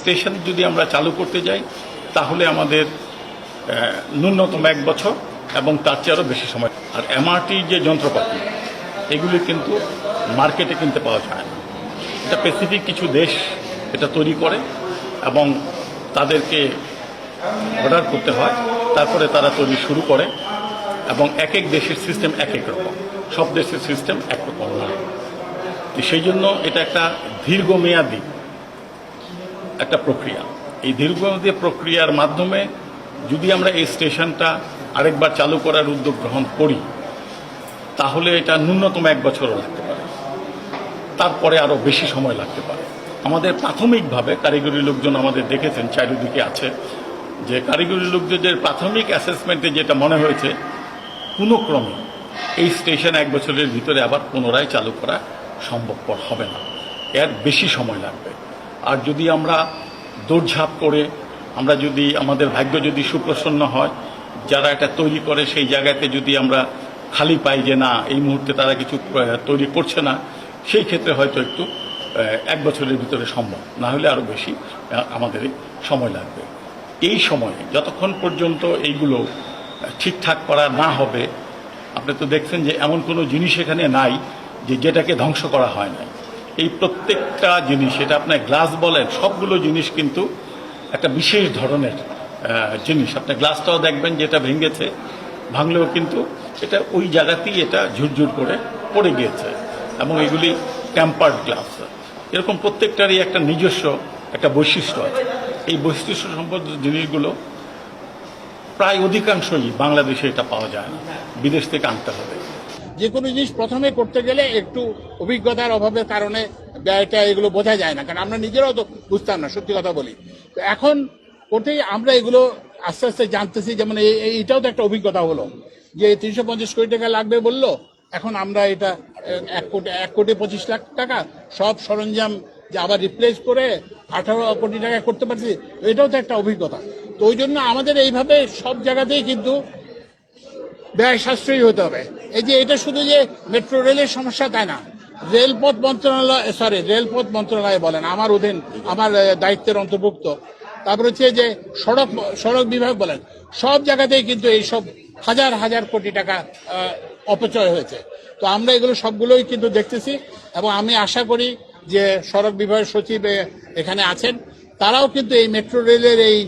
Station যদি আমরা চালু করতে যাই, তাহলে আমাদের ন্যূনতম এক বছর এবং তার চেয়ে আরও বেশি সময়। আর এমআরটি যে যন্ত্রপাতি, এগুলি কিন্তু মার্কেটে কিনতে পাওয়া যায় না। এটা স্পেসিফিক কিছু দেশ এটা তৈরি করে এবং তাদেরকে অর্ডার করতে হয়। তারপরে তারা তৈরি শুরু করে এবং এক এক দেশের সিস্টেম এক এক রকম। সব দেশের সিস্টেম এক রকম নয় সেই জন্য এটা একটা দীর্ঘমেয়াদী একটা প্রক্রিয়া। এই দীর্ঘমেয়াদী প্রক্রিয়ার মাধ্যমে যদি আমরা এই স্টেশনটা আরেকবার চালু করার উদ্যোগ গ্রহণ করি, তাহলে এটা ন্যূনতম এক বছরও লাগতে পারে। তারপরে আরও বেশি সময় লাগতে পারে। আমাদের প্রাথমিকভাবে কারিগরি লোকজন আমাদের দেখেছেন, চারিদিকে আছে, যে কারিগরি লোকজনদের প্রাথমিক অ্যাসেসমেন্টে যেটা মনে হয়েছে, কোনো ক্রমে এই স্টেশন এক বছরের ভিতরে আবার পুনরায় চালু করা সম্ভবপর হবে না। এর বেশি সময় লাগবে। আর যদি আমরা দৌড়ঝাঁপ করে, আমরা যদি, আমাদের ভাগ্য যদি সুপ্রসন্ন হয়, যারা এটা তৈরি করে সেই জায়গাতে যদি আমরা খালি পাই যে না, এই মুহূর্তে তারা কিছু তৈরি করছে না, সেই ক্ষেত্রে হয়তো একটু এক বছরের ভিতরে সম্ভব। না হলে আরও বেশি আমাদের সময় লাগবে। এই সময়ে যতক্ষণ পর্যন্ত এইগুলো ঠিকঠাক করা না হবে, আপনি তো দেখছেন যে এমন কোনো জিনিস এখানে নাই যে যেটাকে ধ্বংস করা হয় নাই। এই প্রত্যেকটা জিনিস, এটা আপনার গ্লাস বলেন, সবগুলো জিনিস কিন্তু একটা বিশেষ ধরনের জিনিস। আপনি গ্লাসটাও দেখবেন যেটা ভেঙেছে, ভাঙলেও কিন্তু এটা ওই জায়গাতেই এটা ঝুরঝুর করে পড়ে গিয়েছে। এবং এগুলি ট্যাম্পার্ড গ্লাস এরকম প্রত্যেকটারই একটা নিজস্ব একটা বৈশিষ্ট্য আছে। এই বৈশিষ্ট্য সম্পর্কিত জিনিসগুলো প্রায় অধিকাংশই বাংলাদেশে এটা পাওয়া যায় না। বিদেশ থেকে আনতে হবে। যে কোনো জিনিস প্রথমে করতে গেলে একটু অভিজ্ঞতার অভাবের কারণে ব্যয়টা এগুলো বোঝা যায় না, কারণ আমরা নিজেরাও তো বুঝতাম না, সত্যি কথা বলি। তো এখন করতেই আমরা এগুলো আস্তে আস্তে জানতেছি, যেমন এই- এই- এইটাও তো একটা অভিজ্ঞতা হলো যে তিনশো পঞ্চাশ কোটি টাকা লাগবে বলল, এখন আমরা এটা এক কোটি এক কোটি পঁচিশ লাখ টাকা সব সরঞ্জাম যে আবার রিপ্লেস করে আঠারো কোটি টাকা করতে পারছি, এটাও তো একটা অভিজ্ঞতা। তো ওই জন্য আমাদের এইভাবে সব জায়গাতেই কিন্তু ব্যয় সাশ্রয়ী হতে হবে। এই যে এটা শুধু যে মেট্রো রেলের সমস্যা তাই না? রেলপথ মন্ত্রণালয় সরি রেলপথ মন্ত্রণালয় বলেন, আমার অধীন, আমার দায়িত্বের অন্তর্ভুক্ত। তারপর হচ্ছে যে সড়ক সড়ক বিভাগ বলেন, সব জায়গাতেই কিন্তু এইসব হাজার হাজার কোটি টাকা অপচয় হয়েছে। তো আমরা এগুলো সবগুলোই কিন্তু দেখতেছি এবং আমি আশা করি যে সড়ক বিভাগের সচিব এখানে আছেন। তারাও কিন্তু এই মেট্রো রেলের এই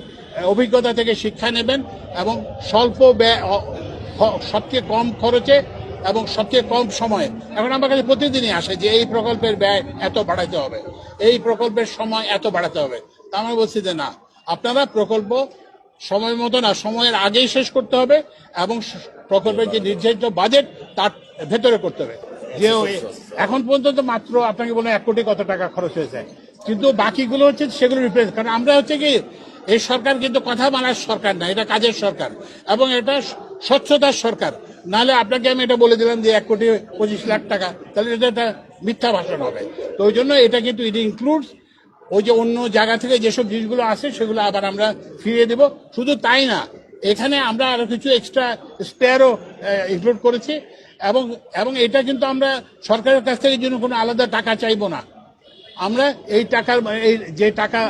অভিজ্ঞতা থেকে শিক্ষা নেবেন এবং স্বল্প ব্যয় সবচেয়ে কম খরচে এবং সবচেয়ে কম সময়ে। এখন আমার কাছে প্রতিদিনই আসে যে এই প্রকল্পের ব্যয় এত বাড়াতে হবে, এই প্রকল্পের সময় এত বাড়াতে হবে। তা আমরা বলছি যে না, আপনারা প্রকল্প সময় মতো না সময়ের আগেই শেষ করতে হবে এবং প্রকল্পের যে নির্ধারিত বাজেট তার ভেতরে করতে হবে। যে এখন পর্যন্ত মাত্র আপনাকে বলে এক কোটি কত টাকা খরচ হয়েছে। কিন্তু বাকিগুলো হচ্ছে সেগুলো রিপ্লেস কারণ আমরা হচ্ছে কি, এই সরকার কিন্তু কথা মানার সরকার না, এটা কাজের সরকার। এবং এটা স্বচ্ছতার সরকার। নাহলে আপনাকে আমি এটা বলে দিলাম যে এক কোটি পঁচিশ লাখ টাকা। তাহলে এটা একটা মিথ্যা ভাষণ হবে। তো ওই জন্য এটা কিন্তু ইট ইনক্লুডস ওই যে অন্য জায়গা থেকে যেসব জিনিসগুলো আসে, সেগুলো আবার আমরা ফিরিয়ে দেব। শুধু তাই না, এখানে আমরা আরও কিছু এক্সট্রা স্পেয়ারও ইনক্লুড করেছি। এবং এবং এটা কিন্তু আমরা সরকারের কাছ থেকে জন্য কোনো আলাদা টাকা চাইব না। আমরা এই টাকার, এই যে টাকা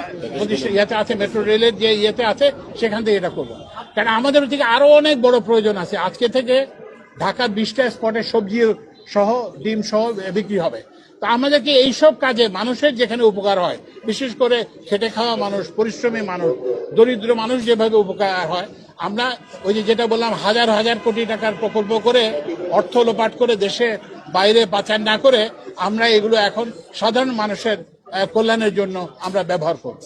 ইয়েতে আছে মেট্রো রেলের যে ইয়েতে আছে, সেখান থেকে এটা করব। কারণ আমাদের থেকে আরও অনেক বড় প্রয়োজন আছে। আজকে থেকে ঢাকা বিশটা স্পটে সবজি সহ, ডিম সহ বিক্রি হবে। তো আমাদেরকে এইসব কাজে মানুষের যেখানে উপকার হয়, বিশেষ করে খেটে খাওয়া মানুষ, পরিশ্রমী মানুষ, দরিদ্র মানুষ যেভাবে উপকার হয়, আমরা ওই যে যেটা বললাম, হাজার হাজার কোটি টাকার প্রকল্প করে, অর্থ লোপাট করে দেশে বাইরে পাচার না করে, আমরা এগুলো এখন সাধারণ মানুষের কল্যাণের জন্য আমরা ব্যবহার করব।